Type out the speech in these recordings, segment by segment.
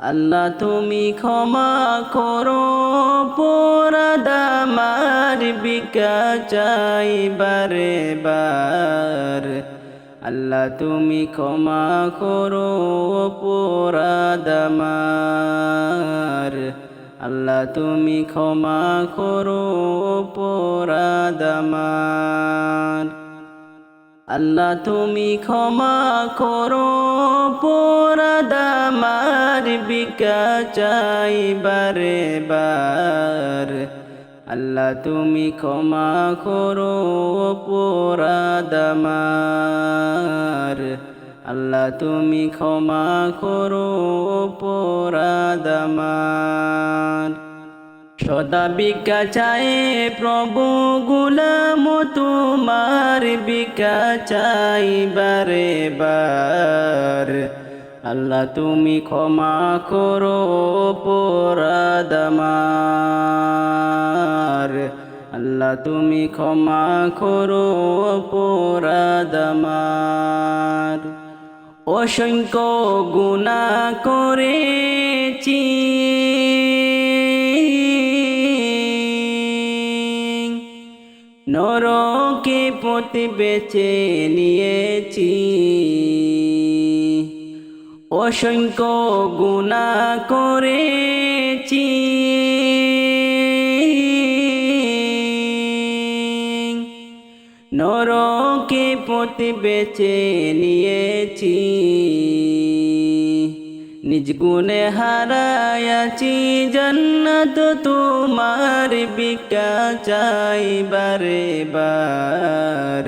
আল্লাহ তুমি ক্ষমা করো পোরাদামার বিকা চাই বারে। বার আল্লাহ তুমি ক্ষমা করো পোরাদামার আল্লাহ তুমি ক্ষমা করো পোরাদামার আল্লাহ তুমি ক্ষমা করো পোরাদামার বিকা চাই বারে বার আল্লাহ তুমি ক্ষমা করো পোরাদামার আল্লাহ তুমি ক্ষমা করো পোরাদামার সদা বিকা চায় প্রভু গুলাম তোমার বিকা চাই বারে। বার আল্লাহ তুমি ক্ষমা করো পোরাদামার আল্লাহ তুমি ক্ষমা করো পোরাদামার অসংখ্য গুণা করেছি। নরকে পতি বেছে নিয়েছি। অসংখ্য গুণা করেছি। নরকে পতি বেছে নিয়েছি। নিজ গুণে হারায়াছি, জন্নত তোমার বিকা চাই বারে বার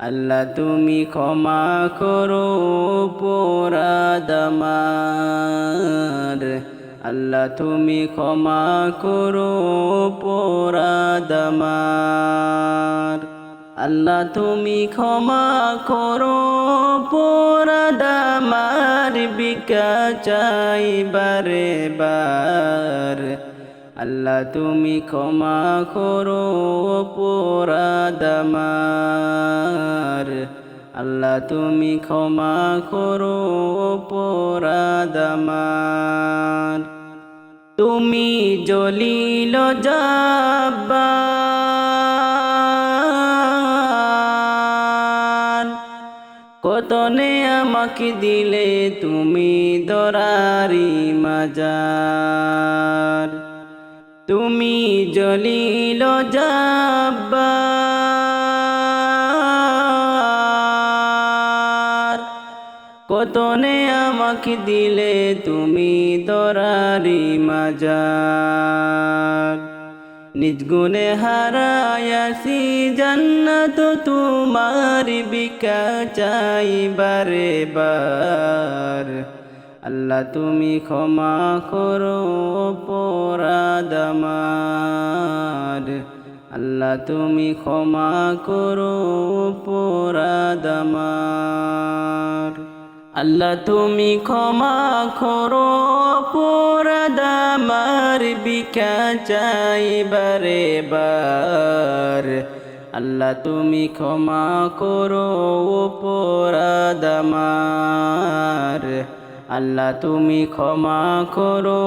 আল্লাহ তুমি ক্ষমা করো পোরাদামার আল্লাহ তুমি ক্ষমা করো পোরাদামার আল্লাহ তুমি ক্ষমা করো পোরাদামার বিকা চাই বারে আল্লাহ তুমি ক্ষমা করো পোরাদামার আল্লাহ তুমি ক্ষমা করো পোরাদামার তুমি জলিল যাবার আমাকে দিলে তুমি দরারি মাজার। তুমি জলিল যাবার কতনে আমাকে দিলে তুমি দরারি মাজার। নিজ গুণে হারায়াসি জান্নাত তোমার বিকা চাই বারে বার আল্লাহ তুমি ক্ষমা করো পোরাদামার আল্লাহ তুমি ক্ষমা করো পোরাদামার আল্লাহ তুমি ক্ষমা করো পোরাদামার বিকা চাই বারে বার আল্লাহ তুমি ক্ষমা করো পোরাদামার আল্লাহ তুমি ক্ষমা করো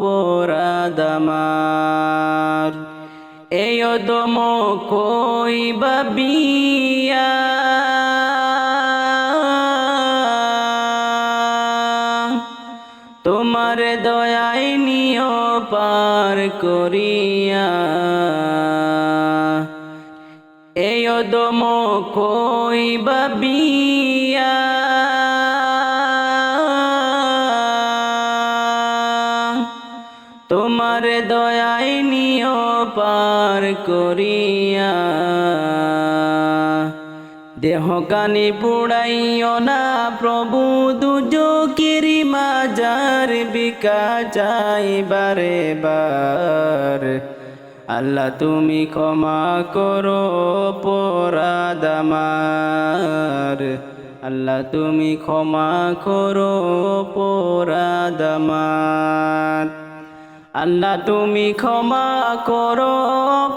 পোরাদামার এই দম কই বাবিয়া পার করিয়া এই দম কই বাবিয়া তোমার দয়াই নিয় পার করিয়া দেহ কানি পুড়াইও না প্রভু, দুজোকের মাজার বিকা চাই বারে আল্লাহ তুমি ক্ষমা করো পোরাদামার আল্লাহ তুমি ক্ষমা করো পোরাদামার আল্লাহ তুমি ক্ষমা করো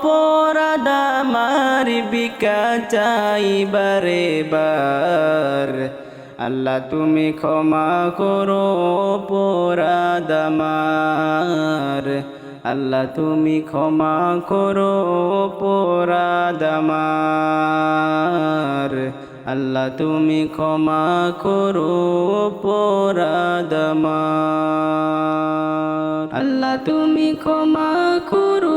পোরাদামার বিকা চাই বারে বার আল্লাহ তুমি ক্ষমা করো পোরাদামার আল্লাহ তুমি ক্ষমা করো পোরাদামার আল্লাহ তুমি ক্ষমা করো পোরাদামার আল্লাহ তুমি ক্ষমা করো।